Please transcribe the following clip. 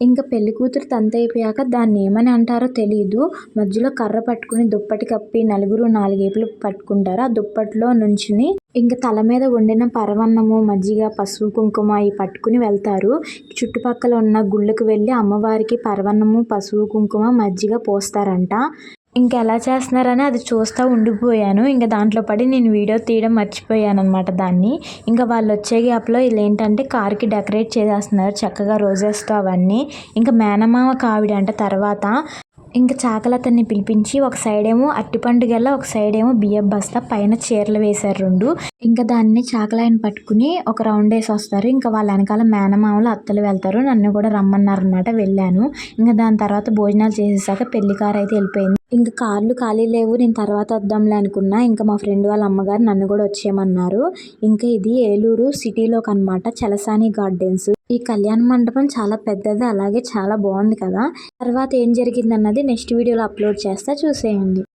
ఇంకా పెళ్ళి కూతురు తంతు అయిపోయాక దాన్ని ఏమని అంటారో తెలియదు మధ్యలో కర్ర పట్టుకుని దుప్పటి కప్పి నలుగురు నాలుగేపులు పట్టుకుంటారు. ఆ దుప్పట్లో నుంచుని ఇంకా తల మీద వండిన పరవన్నము మజ్జిగ పసుపు కుంకుమ అవి పట్టుకుని వెళ్తారు. చుట్టుపక్కల ఉన్న గుళ్ళకు వెళ్ళి అమ్మవారికి పరవన్నము పసుపు కుంకుమ మజ్జిగ పోస్తారంట. ఇంకా ఎలా చేస్తున్నారని అది చూస్తూ ఉండిపోయాను. ఇంకా దాంట్లో పడి నేను వీడియో తీయడం మర్చిపోయాను అనమాట దాన్ని. ఇంకా వాళ్ళు వచ్చే గ్యాప్లో వీళ్ళు ఏంటంటే కార్కి డెకరేట్ చేసేస్తున్నారు చక్కగా రోజెస్తో అవన్నీ. ఇంకా మేనమామ కావిడ అంట తర్వాత. ఇంకా చాకలతన్ని పిలిపించి ఒక సైడ్ ఏమో అట్టిపండు గెల ఒక సైడ్ ఏమో బియ్యం బస్తా పైన చీరలు వేశారు రెండు. ఇంకా దాన్ని చాకలాయని పట్టుకుని ఒక రౌండ్ వేసి వస్తారు. ఇంకా వాళ్ళ వెనకాల మేనమామలు అత్తలు వెళ్తారు. నన్ను కూడా రమ్మన్నారు అనమాట వెళ్ళాను. ఇంకా దాని తర్వాత భోజనాలు చేసేసాక పెళ్ళి కారు అయితే వెళ్ళిపోయింది. ఇంకా కార్లు ఖాళీ లేవు నేను తర్వాత వద్దాంలే అనుకున్నా. ఇంకా మా ఫ్రెండ్ వాళ్ళ అమ్మగారు నన్ను కూడా వచ్చేయమన్నారు. ఇంకా ఇది ఏలూరు సిటీలోకి అనమాట చలసాని గార్డెన్స్. ఈ కళ్యాణ మండపం చాలా పెద్దది అలాగే చాలా బాగుంది కదా. తర్వాత ఏం జరిగింది అన్నది నెక్స్ట్ వీడియోలో అప్లోడ్ చేస్తా చూసేయండి.